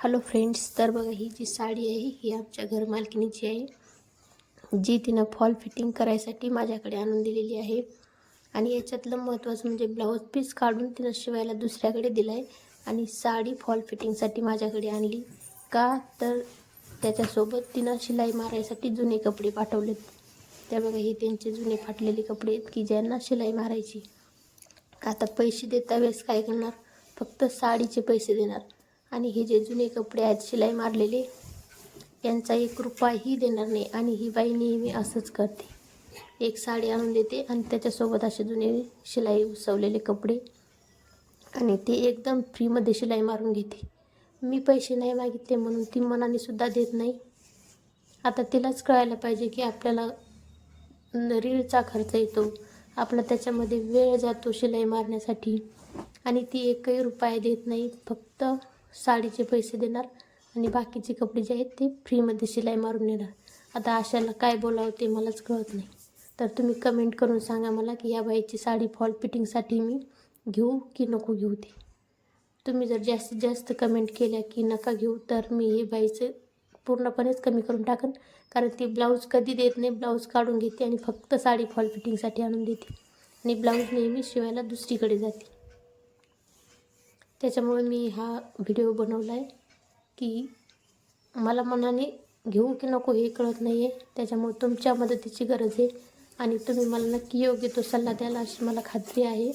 Hello friends तर बघा ही जी साडी आहे ही आमच्या घरमालकिनीची आहे. जी तिनं फॉल फिटिंग करायसाठी माझ्याकडे आणून दिलेली आहे. आणि याच्यातलं महत्त्वाचं म्हणजे ब्लाऊज पीस काढून तिनं शिवायला दुसऱ्याकडे दिलं आहे आणि साडी फॉल फिटिंगसाठी माझ्याकडे आणली. का तर त्याच्यासोबत तिनं शिलाई मारायसाठी जुने कपडे पाठवलेत. त्या बघा हे त्यांचे जुने फाटलेले कपडे आहेत की ज्यांना शिलाई मारायची. आता पैसे देता वेळेस काय करणार? फक्त साडीचे पैसे देणार. आणि हे जे जुने कपडे आहेत शिलाई मारलेले यांचा एक रुपयाही देणार नाही. आणि ही बाई नेहमी असंच करते. एक साडी आणून देते आणि त्याच्यासोबत असे जुने शिलाई उसवलेले कपडे. आणि ते एकदम फ्रीमध्ये शिलाई मारून घेते. मी पैसे नाही मागितले म्हणून ती मनाने सुद्धा देत नाही. आता तिलाच कळायला पाहिजे की आपल्याला रीळचा खर्च येतो. आपला त्याच्यामध्ये वेळ जातो शिलाई मारण्यासाठी. आणि ती एकही रुपया देत नाही. फक्त साडीचे पैसे देणार आणि बाकीचे कपडे जे आहेत ते फ्रीमध्ये शिलाई मारून देणार आता अशाला काय बोलावं ते मलाच कळत नाही. तर तुम्ही कमेंट करून सांगा मला की या बाईची साडी फॉल फिटिंगसाठी मी घेऊ की नको घेऊ ते. तुम्ही जर जास्तीत जास्त कमेंट केल्या की नका घेऊ तर मी हे बाईचं पूर्णपणेच कमी करून टाकन. कारण ती ब्लाऊज कधी देत नाही ब्लाऊज काढून घेते आणि फक्त साडी फॉल फिटिंगसाठी आणून देते. आणि ब्लाऊज नेहमी शिवायला दुसरीकडे जाते. त्याच्यामुळे मी हा व्हिडिओ बनवला आहे की मला मनाने घेऊ की नको हे कळत नाही आहे त्याच्यामुळे तुमच्या मदतीची गरज आहे आणि तुम्ही मला नक्की योग्य तो सल्ला द्याल अशी मला खात्री आहे.